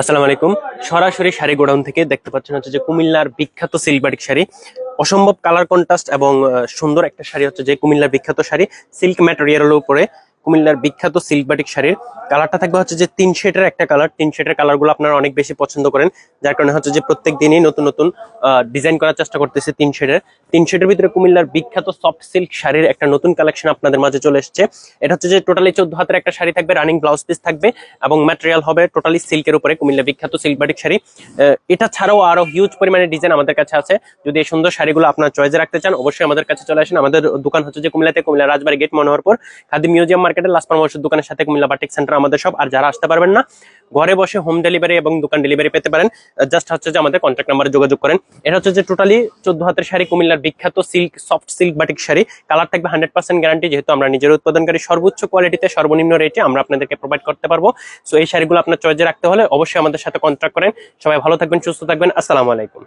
আসসালামু আলাইকুম। সরাসরি শাড়ি গোডাউন থেকে দেখতে পাচ্ছেন হচ্ছে যে কুমিল্লার বিখ্যাত সিলবাটিক শাড়ি। অসম্ভব কালার কন্ট্রাস্ট এবং সুন্দর একটা শাড়ি হচ্ছে যে কুমিল্লার বিখ্যাত শাড়ি, সিল্ক ম্যাটেরিয়ালের উপরে। কুমিল্লার বিখ্যাত সিল্ক বাটিক শাড়ির কালারটা থাকবে হচ্ছে যে তিন শেডের একটা কালার তিন শেডের কালারগুলো আপনারা অনেক বেশি পছন্দ করেন। যার কারণে হচ্ছে যে প্রত্যেক দিনই নতুন নতুন ডিজাইন করার চেষ্টা করতেছে তিন শেডের। তিন শেডের ভিতরে কুমিল্লার বিখ্যাত সফট সিল্ক শাড়ির একটা নতুন কালেকশন আপনাদের মাঝে চলে এসেছে। এটা হচ্ছে যে টোটালি চোদ্দ হাতের একটা শাড়ি থাকবে রানিং ব্লাউজ পিস থাকবে এবং ম্যাটেরিয়াল হবে টোটালি সিল্কের উপরে কুমিল্লা বিখ্যাত সিল্ক বাটিক শাড়ি। এটা ছাড়াও আরও হিউজ পরিমাণে ডিজাইন আমাদের কাছে আছে। যদি এই সুন্দর শাড়িগুলো আপনার চয়েসে রাখতে চান, অবশ্যই আমাদের কাছে চলে আসেন। আমাদের দোকান হচ্ছে যে কুমিল্লাতে, কুমিল্লা রাজবাড়ি গেট মনোহরপুর, খাদি মিউজিয়াম মার্কেটের লাস্ট পরামর্শের দোকানের সাথে কুমিল্লা বাটিক সেন্টার আমাদের সব আর যারা আসতে পারবেন না, ঘরে বসে হোম ডেলিভারি এবং দোকান ডেলিভারি পেতে পারেন। জাস্ট হচ্ছে যে আমাদের কন্ট্যাক্ট নাম্বারে যোগাযোগ করেন। এটা হচ্ছে যে টোটালি চোদ্দ হাতের শাড়ি, কুমিল্লার বিখ্যাত silk soft silk batik sari. Colour থাকবে হান্ড্রেড পার্সেন্ট গ্যারান্টি যেহেতু আমরা নিজের উৎপাদনকারী, সর্বোচ্চ কোয়ালিটিতে সর্বনিম্ন রেটে আমরা আপনাদেরকে প্রোভাইড করতে পারব। সো এই শাড়িগুলো আপনার চয়েসে রাখতে হলে অবশ্যই আমাদের সাথে কন্ট্যাক্ট করেন। সবাই ভালো থাকবেন, সুস্থ থাকবেন। আসসালামু আলাইকুম।